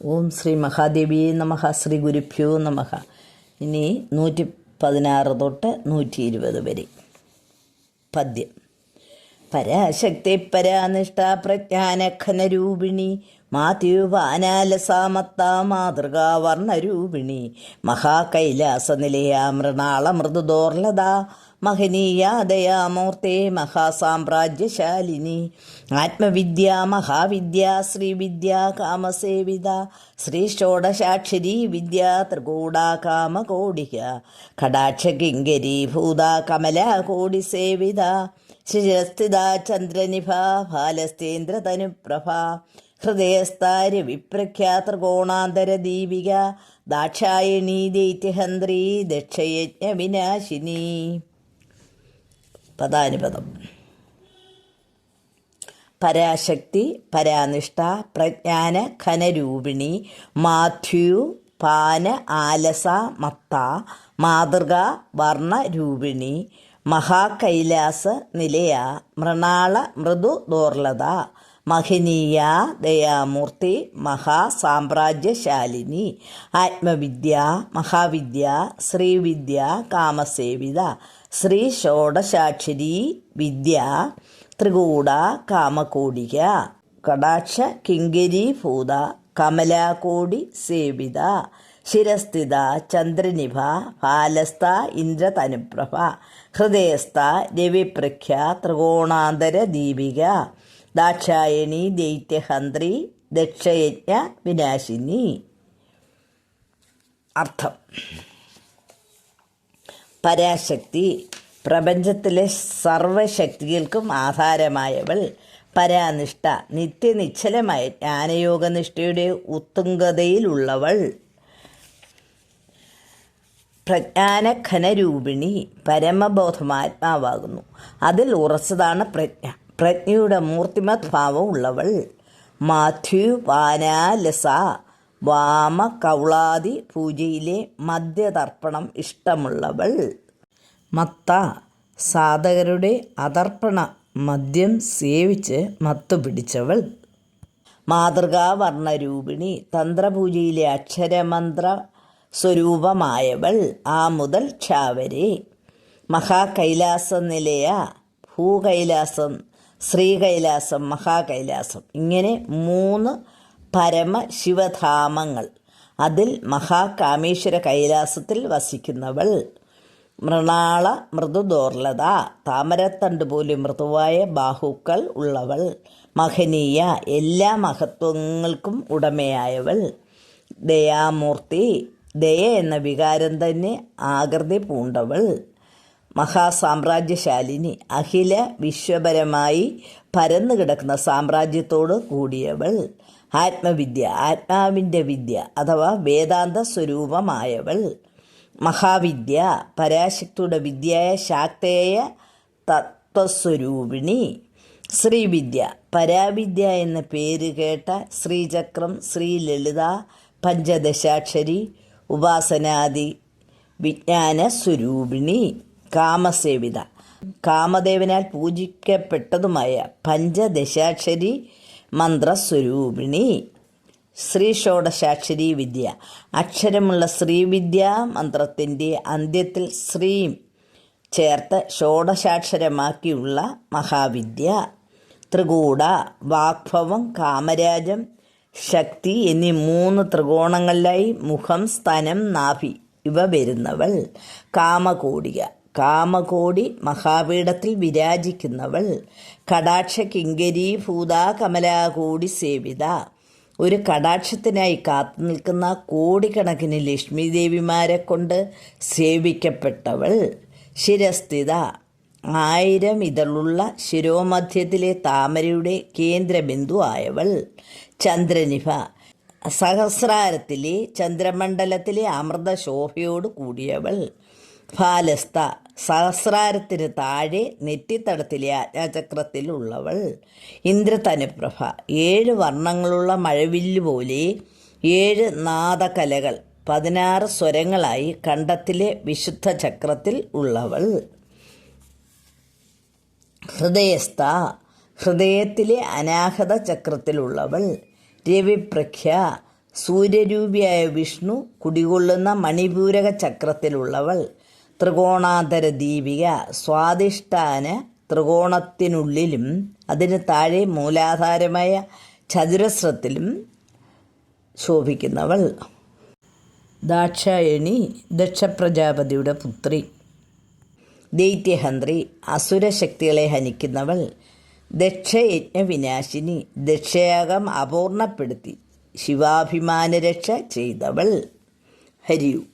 ഓം ശ്രീ മഹാദേവി നമഃ ശ്രീ ഗുരുഭ്യോ നമഃ. ഇനി നൂറ്റി പതിനാറ് തൊട്ട് നൂറ്റി ഇരുപത് വരെ. പദ്യം. പരാശക്തി പരാനിഷ്ഠ പ്രജ്ഞാനഖനരൂപിണി മാത്യുവാനാലസാമത്ത മാതൃകാ വർണരൂപിണി. മൃദുദോർലത. മഹനീയ ദയാമൂർത്തെ മഹാസാമ്രാജ്യശാലിനി. ആത്മവിദ്യ മഹാവിദ്യ ശ്രീവിദ്യ കാമസേവിത. ശ്രീ ഷോഡശാക്ഷരി വിദ്യ ത്രികൂട കാമകോടിക. കടാക്ഷ കിങ്കരി ഭൂത കമല കോടി സേവിത ശിരസ്ഥിത ചന്ദ്രനിഭ ഫാലസ്തേന്ദ്രതനുപ്രഭ ഹൃദയസ്ഥാര വിപ്രഖ്യാതൃകോണാന്തര ദീപിക ദാക്ഷായണീ ദൈത്യഹന്ത്രി ദക്ഷയജ്ഞ വിനാശിനി. പദാനുപദം. പരാശക്തി പരാനിഷ്ഠ പ്രജ്ഞാന ഖനരൂപിണി മാഥ്യു പാന ആലസ മത്ത മാതൃക വർണരൂപിണി മഹാകൈലാസ നിലയ മൃണാള മൃദു ദോർലത മഹനീയ ദയാമൂർത്തി മഹാസാമ്രാജ്യശാലിനി ആത്മവിദ്യ മഹാവിദ്യ ശ്രീവിദ്യ കാമസേവിത ശ്രീ ഷോഡശാക്ഷരി വിദ്യ ത്രികൂട കാമകോടിക കടാക്ഷ കിങ്കരീഭൂത കമലാകോടി സേവിത ശിരസ്ഥിത ചന്ദ്രനിഭ ഫാലസ്ഥ ഇന്ദ്രതനുപ്രഭ ഹൃദയസ്ഥ രവിപ്രഖ്യ ത്രികോണാന്തര ദീപിക ദാക്ഷായണി ദൈത്യഹന്ത്രി ദക്ഷയജ്ഞ വിനാശിനി. അർത്ഥം. പരാശക്തി. പ്രപഞ്ചത്തിലെ സർവശക്തികൾക്കും ആധാരമായവൾ പരാനിഷ്ഠ നിത്യനിശ്ചലമായ ജ്ഞാനയോഗനിഷ്ഠയുടെ ഉത്തുംഗതയിലുള്ളവൾ. പ്രജ്ഞാനഘനരൂപിണി പരമബോധമാത്മാവാകുന്നു. അതിൽ ഉറച്ചതാണ് പ്രജ്ഞ. പ്രജ്ഞയുടെ മൂർത്തിമത് ഭാവം ഉള്ളവൾ മാഥ്യു വാനാലസ വാമ കൗളാദി പൂജയിലെ മദ്യതർപ്പണം ഇഷ്ടമുള്ളവൾ. മത്ത സാധകരുടെ അതർപ്പണ മദ്യം സേവിച്ച് മത്തു പിടിച്ചവൾ. മാതൃകാവർണരൂപിണി തന്ത്രപൂജയിലെ അക്ഷരമന്ത്ര സ്വരൂപമായവൾ. ആ മുതൽ ക്ഷാവരെ. മഹാകൈലാസ നിലയ ഭൂകൈലാസം ശ്രീകൈലാസം മഹാകൈലാസം. ഇങ്ങനെ മൂന്ന് പരമശിവധാമങ്ങൾ അതിൽ മഹാകാമേശ്വര കൈലാസത്തിൽ വസിക്കുന്നവൾ. മൃണാള മൃദുദോർലത താമരത്തണ്ട് പോലെ മൃദുവായ ബാഹുക്കൾ ഉള്ളവൾ. മഹനീയ എല്ലാ മഹത്വങ്ങൾക്കും ഉടമയായവൾ. ദയാമൂർത്തി ദയ എന്ന വികാരം തന്നെ ആകൃതി പൂണ്ടവൾ. മഹാസാമ്രാജ്യശാലിനി അഖില വിശ്വപരമായി പരന്നു കിടക്കുന്ന സാമ്രാജ്യത്തോട് കൂടിയവൾ. ആത്മവിദ്യ ആത്മാവിന്റെ വിദ്യ അഥവാ വേദാന്ത സ്വരൂപമായവൾ. മഹാവിദ്യ പരാശക്തിയുടെ വിദ്യയായ ശാക്തേയ തത്വസ്വരൂപിണി. ശ്രീവിദ്യ പരാവിദ്യ എന്ന പേര് കേട്ട ശ്രീചക്രം ശ്രീലളിത പഞ്ചദശാക്ഷരി ഉപാസനാദി വിജ്ഞാന സ്വരൂപിണി കാമസേവിത. കാമദേവനാൽ പൂജിക്കപ്പെട്ടതുമായ പഞ്ചദശാക്ഷരി മന്ത്രസ്വരൂപിണി. ശ്രീ ഷോഡശാക്ഷരി വിദ്യ. അക്ഷരമുള്ള ശ്രീവിദ്യ മന്ത്രത്തിന്റെ അന്ത്യത്തിൽ ശ്രീം ചേർത്ത് ഷോഡശാക്ഷരമാക്കിയുള്ള മഹാവിദ്യ. ത്രികൂട വാഗ്ഭവം കാമരാജം ശക്തി എന്നീ മൂന്ന് ത്രികോണങ്ങളിലായി മുഖം സ്തനം നാഭി ഇവ വരുന്നവൾ. കാമകോടിക. കാമകോടി മഹാപീഠത്തിൽ വിരാജിക്കുന്നവൾ. കടാക്ഷ കിങ്കരി ഭൂത കമലാകോടി സേവിത. ഒരു കടാക്ഷത്തിനായി കാത്തു നിൽക്കുന്ന കോടിക്കണക്കിന് ലക്ഷ്മി ദേവിമാരെ കൊണ്ട് സേവിക്കപ്പെട്ടവൾ ശിരസ്ഥിത. ആയിരം ഇതളുള്ള ശിരോമധ്യത്തിലെ താമരയുടെ കേന്ദ്രബിന്ദു ആയവൾ. ചന്ദ്രനിഭ. സഹസ്രാരത്തിലെ ചന്ദ്രമണ്ഡലത്തിലെ അമൃതശോഭയോട് കൂടിയവൾ. ഫാലസ്ത സഹസ്രാരത്തിന് താഴെ നെറ്റിത്തടത്തിലെ ആജ്ഞാചക്രത്തിലുള്ളവൾ ഇന്ദ്രതനുപ്രഭ ഏഴ് വർണങ്ങളുള്ള മഴവില്ല് പോലെ ഏഴ് നാദകലകൾ പതിനാറ് സ്വരങ്ങളായി കണ്ടത്തിലെ വിശുദ്ധ ചക്രത്തിൽ ഉള്ളവൾ. ഹൃദയസ്ഥ ഹൃദയത്തിലെ അനാഹത ചക്രത്തിലുള്ളവൾ രവിപ്രഖ്യ സൂര്യരൂപിയായ വിഷ്ണു കുടികൊള്ളുന്ന മണിപൂരക ചക്രത്തിലുള്ളവൾ ത്രികോണാന്തര ദീപിക സ്വാധിഷ്ഠാന ത്രികോണത്തിനുള്ളിലും അതിന് താഴെ മൂലാധാരമായ ചതുരസ്രത്തിലും ശോഭിക്കുന്നവൾ. ദാക്ഷായണി ദക്ഷപ്രജാപതിയുടെ പുത്രി. ദൈത്യഹന്ത്രി അസുരശക്തികളെ ഹനിക്കുന്നവൾ. ദക്ഷയജ്ഞവിനാശിനി ദക്ഷയാഗം അപൂർണപ്പെടുത്തി ശിവാഭിമാനരക്ഷ ചെയ്തവൾ. ഹരിയു.